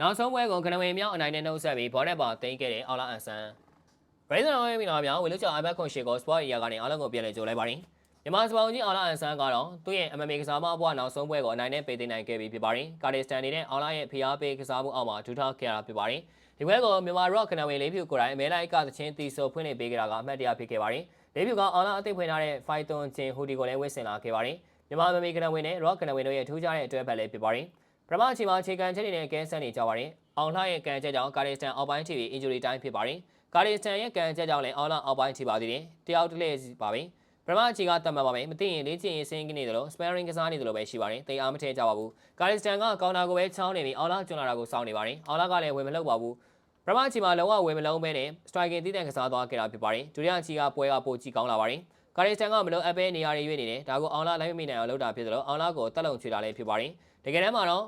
နောက်ဆုံးပွဲကိုကနဝင်မြောက်အနိုင်နဲ့နှုတ်ဆက်ပြီးဘောနဲ့ပါတင်ခဲ့တဲ့အော်လာအန်ဆန်ရိဇန်ဝဲမီနာမြောင်ဝီလူချောင်အိုင်ဘက်ခွန်ရှီကိုစပေါ့အီယာကနေအားလုံးကိုပြန်လည်ကြိုလိုက်ပါတယ်မြန်မာစပေါင်ကြီးအော်လာအန်ဆန်ကတော့သူ့ရဲ့အမမေကစားမဘွားနောက်ဆုံးပွဲကိုအနိုင်နဲ့ပေးသိမ်းနိုင်ခဲ့ပြီးဖြစ်ပါတယ်ကာဒီစတန်နေတဲ့အော်လာရဲ့ဖျားပေးကစားမှုအောက်မှာဒူထောက်ခဲ့ရတာဖြစ်ပါတယ်ဒီပွဲကိုမြန်မာရော့ကနဝင်လေးဖြူကိုယ်တိုင်အမဲလိုက်ကသချင်းတီဆိုဖွင့်နေပေးခဲ့တာကအမှတ်တရဖြစ်ခဲ့ပါတယ်လေးဖြူကအော်လာအသိဖွင့်ထားတဲ့ဖိုင်တွန်ချင်းဟူဒီကိုလည်းဝစ်ဆင်လာခဲ့ပါတယ်မြန်မာအမမေကနဝင်နဲ့ရော့ကနဝင်တို့ရဲ့ထူးခြားတဲ့အတွဲဘက်လေးဖြစ်ပါတယ် ပထမအချိန်မှာအခြေခံချက်တွေနဲ့ကဲဆန်းနေကြပါတယ်။အောင်လှရဲ့ကံချက်ကြောင့်ကာရီစတန်အောက်ပိုင်း TV injury time ဖြစ်ပါတယ်။ကာရီစတန်ရဲ့ကံချက်ကြောင့်လည်းအောင်လှအောက်ပိုင်းထိပါသေးတယ်။တယောက်တစ်လက်စီပါပဲ။ပထမအချိန်ကတတ်မှတ်ပါမယ်။မသိရင်လေ့ကျင့်ရေးစင်းကနေတယ်လို့ sparing ကစားနေတယ်လို့ပဲရှိပါတယ်။တေးအားမထည့်ကြပါဘူး။ကာရီစတန်ကကောင်တာကိုပဲချောင်းနေပြီးအောင်လှကျွန်းလာတာကိုစောင့်နေပါတယ်။အောင်လှကလည်းဝင်မလုပ်ပါဘူး။ပထမအချိန်မှာလုံးဝဝင်မလုံးပဲနဲ့ striking တည်တံ့ကစားသွားခဲ့တာဖြစ်ပါတယ်။ဒုတိယအချိန်ကပွဲကပိုကြည့်ကောင်းလာပါတယ်။ ကာရီစတန်ကမလို့အပဲနေရာတွေရွေးနေတယ်။ဒါကိုအောင်လှလိုက်မမိနိုင်အောင်လုပ်တာဖြစ်တယ်လို့အောင်လှကိုတက်လုံချွေတာလည်းဖြစ်ပါတယ်။တကယ်တမ်းမှာတော့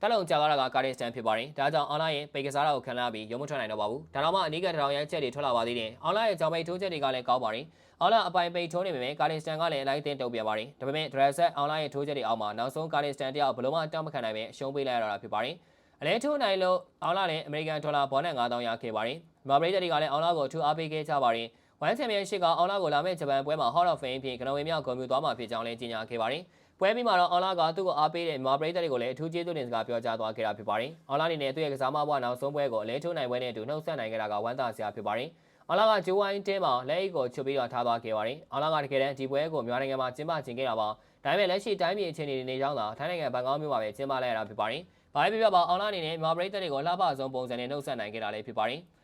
တက်လုံကြာသွားတာကကာဒီစတန်ဖြစ်ပါတယ်။ဒါကြောင့်အွန်လိုင်းရဲ့ပေကစားတာကိုခံလာပြီးရုံမထွက်နိုင်တော့ပါဘူး။ဒါတော့မှအနီးကထောင်ရိုက်ချက်တွေထွက်လာပါသေးတယ်။အွန်လိုင်းရဲ့ကြောင်ပိတ်ထိုးချက်တွေကလည်းကောင်းပါတယ်။အွန်လိုင်းအပိုင်ပိတ်ထိုးနေပေမဲ့ကာဒီစတန်ကလည်းအလိုက်တင်တုံ့ပြန်ပါတယ်။ဒါပေမဲ့ဒရက်ဆက်အွန်လိုင်းရဲ့ထိုးချက်တွေအောက်မှာနောက်ဆုံးကာဒီစတန်တယောက်ဘလုံးမတောင်းမခံနိုင်ပဲအရှုံးပေးလိုက်ရတာဖြစ်ပါတယ်။အလဲထိုးနိုင်လို့အွန်လိုင်းလည်းအမေရိကန်ဒေါ်လာဘောနဲ့9000ရခဲ့ပါတယ်။မာဘရိတ်တွေကလည်းအွန်လိုင်းကိုထူအားပေးခဲ့ကြပါတယ်။ ဝမ်ချန်ပီယံရှစ်ကအွန်လိုင်းကိုလာမယ့်ဂျပန်ပွဲမှာ Hall of Fame ဖြင့်ကနဝေမြောက်ဂုဏ်ပြုသွားမှာဖြစ်ကြောင်းလည်းကြေညာခဲ့ပါတယ်။ပွဲပြီးမှာတော့အွန်လာကသူ့ကိုအားပေးတဲ့မြန်မာပရိသတ်တွေကိုလည်းအထူးကျေးဇူးတင်စကားပြောကြားသွားခဲ့တာဖြစ်ပါတယ်။အွန်လာအနေနဲ့သူ့ရဲ့ကစားမဘွားနောက်ဆုံးပွဲကိုအလဲထိုးနိုင်ပွဲနဲ့အတူနှုတ်ဆက်နိုင်ခဲ့တာကဝမ်းသာစရာဖြစ်ပါတယ်။အွန်လာကဂျိုးဝိုင်းတင်းမှာလက်အိတ်ကိုချုပ်ပြီးတော့ထားသွားခဲ့ပါတယ်။အွန်လာကတကယ်တမ်းဒီပွဲကိုမြန်မာနိုင်ငံမှာကျင်းပကျင်းခဲ့တာပါ။ဒါပေမဲ့လက်ရှိတိုင်းပြည်အခြေအနေတွေနေကြောင်းသာထိုင်းနိုင်ငံဘန်ကောက်မြို့မှာပဲကျင်းပလိုက်ရတာဖြစ်ပါတယ်။ဘာပဲပြောပါအွန်လာအနေနဲ့မြန်မာပရိသတ်တွေကိုလှပဆုံးပုံစံနဲ့နှုတ်ဆက်နိုင်ခဲ့တာလည်းဖြစ်ပါတယ်။